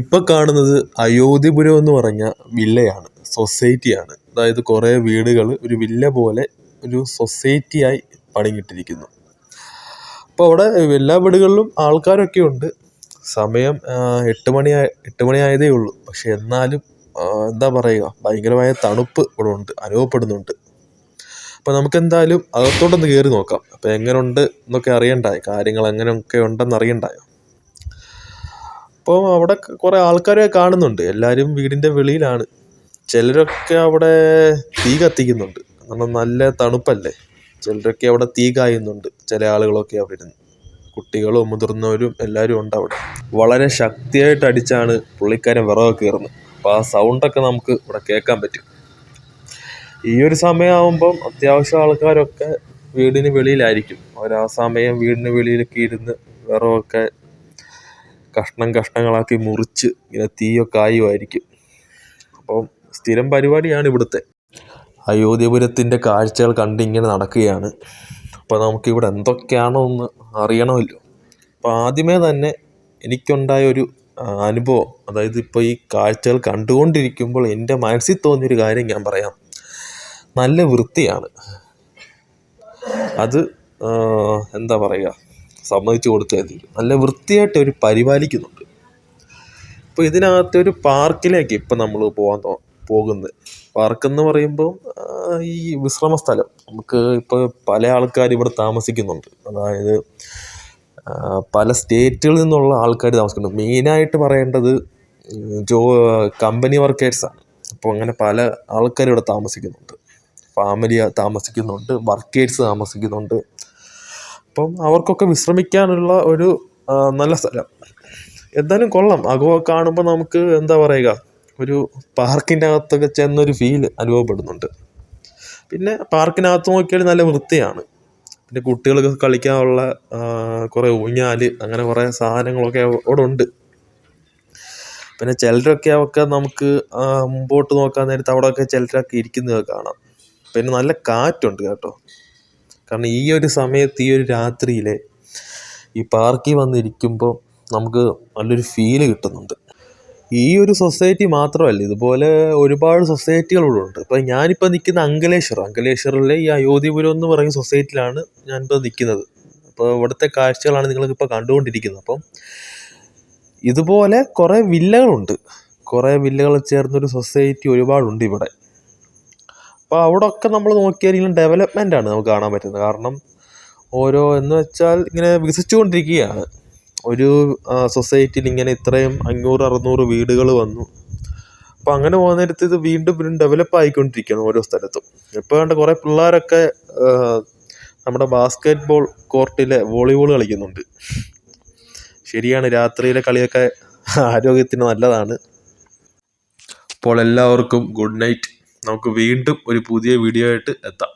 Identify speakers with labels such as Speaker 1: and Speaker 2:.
Speaker 1: ഇപ്പം കാണുന്നത് അയോധ്യപുരം എന്ന് പറഞ്ഞ വില്ലയാണ് സൊസൈറ്റിയാണ്. അതായത് കുറേ വീടുകൾ ഒരു വില്ല പോലെ ഒരു സൊസൈറ്റിയായി പണിഞ്ഞിട്ടിരിക്കുന്നു. അപ്പോൾ അവിടെ എല്ലാ വീടുകളിലും ആൾക്കാരൊക്കെ ഉണ്ട്. സമയം എട്ട് മണി എട്ട് മണിയായതേ ഉള്ളൂ. പക്ഷെ എന്നാലും എന്താ പറയുക ഭയങ്കരമായ തണുപ്പ് ഇവിടെ ഉണ്ട് അനുഭവപ്പെടുന്നുണ്ട്. അപ്പോൾ നമുക്ക് എന്തായാലും അകത്തോട്ടൊന്ന് കയറി നോക്കാം. അപ്പോൾ എങ്ങനെ ഉണ്ട് എന്നൊക്കെ അറിയണ്ടായോ? കാര്യങ്ങൾ എങ്ങനെയൊക്കെ ഉണ്ടെന്ന് അറിയണ്ടായോ? അപ്പോൾ അവിടെ കുറേ ആൾക്കാരെ കാണുന്നുണ്ട്. എല്ലാവരും വീടിന്റെ വെളിയിലാണ്. ചിലരൊക്കെ അവിടെ തീ കത്തിക്കുന്നുണ്ട്. കാരണം നല്ല തണുപ്പല്ലേ? ചിലരൊക്കെ അവിടെ തീ കായുന്നുണ്ട്. ചില ആളുകളൊക്കെ അവിടെ ഇരുന്ന്. കുട്ടികളും മുതിർന്നവരും എല്ലാവരും ഉണ്ട് അവിടെ. വളരെ ശക്തിയായിട്ട് അടിച്ചാണ് പുള്ളിക്കാരൻ വിറകൊക്കെ കയറുന്നത് അപ്പോൾ ആ സൗണ്ടൊക്കെ നമുക്ക് ഇവിടെ കേൾക്കാൻ പറ്റും. ഈ ഒരു സമയമാകുമ്പം അത്യാവശ്യം ആൾക്കാരൊക്കെ വീടിന് വെളിയിലായിരിക്കും. അവർ ആ സമയം വീടിന് വെളിയിലൊക്കെ ഇരുന്ന് വിറകൊക്കെ കഷ്ണം കഷ്ണങ്ങളാക്കി മുറിച്ച് ഇങ്ങനെ തീയൊക്കെ ആയുമായിരിക്കും. അപ്പം സ്ഥിരം പരിപാടിയാണ് ഇവിടുത്തെ. അയോധ്യപുരത്തിന്റെ കാഴ്ചകൾ കണ്ട് ഇങ്ങനെ നടക്കുകയാണ്. അപ്പോൾ നമുക്കിവിടെ എന്തൊക്കെയാണോ എന്ന് അറിയണമല്ലോ. അപ്പോൾ ആദ്യമേ തന്നെ എനിക്കുണ്ടായ ഒരു അനുഭവം. അതായത് ഇപ്പോൾ ഈ കാഴ്ചകൾ കണ്ടുകൊണ്ടിരിക്കുമ്പോൾ എന്റെ മനസ്സിൽ തോന്നിയൊരു കാര്യം ഞാൻ പറയാം. നല്ല വൃത്തിയാണ്. അത് എന്താ പറയുക? സമ്മതിച്ചു തീരും നല്ല വൃത്തിയായിട്ട് അവർ പരിപാലിക്കുന്നുണ്ട്. ഇപ്പോൾ ഇതിനകത്ത് ഒരു പാർക്കിലേക്ക് ഇപ്പം നമ്മൾ പോകാൻ പോകുന്നത്. പാർക്കെന്ന് പറയുമ്പോൾ ഈ വിശ്രമ സ്ഥലം നമുക്ക് ഇപ്പോൾ പല ആൾക്കാർ ഇവിടെ താമസിക്കുന്നുണ്ട്. അതായത് പല സ്റ്റേറ്റുകളിൽ നിന്നുള്ള ആൾക്കാർ താമസിക്കുന്നുണ്ട്. മെയിനായിട്ട് പറയേണ്ടത് ജോ കമ്പനി വർക്കേഴ്സാണ്. അപ്പോൾ അങ്ങനെ പല ആൾക്കാരും ഇവിടെ താമസിക്കുന്നുണ്ട്. ഫാമിലി താമസിക്കുന്നുണ്ട് വർക്കേഴ്സ് താമസിക്കുന്നുണ്ട്. അപ്പം അവർക്കൊക്കെ വിശ്രമിക്കാനുള്ള ഒരു നല്ല സ്ഥലം. എന്തായാലും കൊള്ളാം. അകമൊക്കെ കാണുമ്പോൾ നമുക്ക് എന്താ പറയുക ഒരു പാർക്കിന്റെ അകത്തൊക്കെ ചെന്നൊരു ഫീൽ അനുഭവപ്പെടുന്നുണ്ട്. പിന്നെ പാർക്കിനകത്ത് നോക്കിയാൽ നല്ല വൃത്തിയാണ്. പിന്നെ കുട്ടികൾക്ക് കളിക്കാനുള്ള കുറേ ഊഞ്ഞാൽ അങ്ങനെ കുറേ സാധനങ്ങളൊക്കെ അവിടെ ഉണ്ട്. പിന്നെ ചിലരൊക്കെ ഒക്കെ നമുക്ക് മുമ്പോട്ട് നോക്കാൻ നേരത്ത് അവിടെയൊക്കെ ചിലരൊക്കെ ഇരിക്കുന്നത് കാണാം. പിന്നെ നല്ല കാറ്റുണ്ട് കേട്ടോ. കാരണം ഈ ഒരു സമയത്ത് ഈ ഒരു രാത്രിയിൽ ഈ പാർക്കിൽ വന്നിരിക്കുമ്പോൾ നമുക്ക് നല്ലൊരു ഫീൽ കിട്ടുന്നുണ്ട്. ഈ ഒരു സൊസൈറ്റി മാത്രമല്ല ഇതുപോലെ ഒരുപാട് സൊസൈറ്റികൾ ഇവിടെ ഉണ്ട്. ഇപ്പം ഞാനിപ്പോൾ നിൽക്കുന്ന അങ്കലേശ്വർ അങ്കലേശ്വറിലെ ഈ അയോധ്യപുരം എന്ന് പറയുന്ന സൊസൈറ്റിയിലാണ് ഞാനിപ്പോൾ നിൽക്കുന്നത് അപ്പോൾ ഇവിടുത്തെ കാഴ്ചകളാണ് നിങ്ങൾക്കിപ്പോൾ കണ്ടുകൊണ്ടിരിക്കുന്നത്. അപ്പം ഇതുപോലെ കുറേ വില്ലകളുണ്ട്. കുറേ വില്ലകൾ ചേർന്നൊരു സൊസൈറ്റി ഒരുപാടുണ്ട് ഇവിടെ. അപ്പോൾ അവിടെ ഒക്കെ നമ്മൾ നോക്കിയാൽ ഡെവലപ്മെന്റ് ആണ് നമുക്ക് കാണാൻ പറ്റുന്നത്. കാരണം ഓരോ എന്ന് വെച്ചാൽ ഇങ്ങനെ വികസിച്ചുകൊണ്ടിരിക്കുകയാണ്. ഒരു സൊസൈറ്റിയിൽ ഇങ്ങനെ ഇത്രയും അഞ്ഞൂറ് അറുന്നൂറ് വീടുകൾ വന്നു. അപ്പോൾ അങ്ങനെ പോകുന്ന നേരത്ത് ഇത് വീണ്ടും വീണ്ടും ഡെവലപ്പ് ആയിക്കൊണ്ടിരിക്കുകയാണ് ഓരോ സ്ഥലത്തും. ഇപ്പോൾ കണ്ട കുറേ പിള്ളേരൊക്കെ നമ്മുടെ ബാസ്കറ്റ് ബോൾ കോർട്ടിലെ വോളിബോൾ കളിക്കുന്നുണ്ട്. ശരിയാണ് രാത്രിയിലെ കളിയൊക്കെ ആരോഗ്യത്തിന് നല്ലതാണ്. അപ്പോൾ എല്ലാവർക്കും ഗുഡ് നൈറ്റ് നമുക്ക് വീണ്ടും ഒരു പുതിയ വീഡിയോ ആയിട്ട് എത്താം.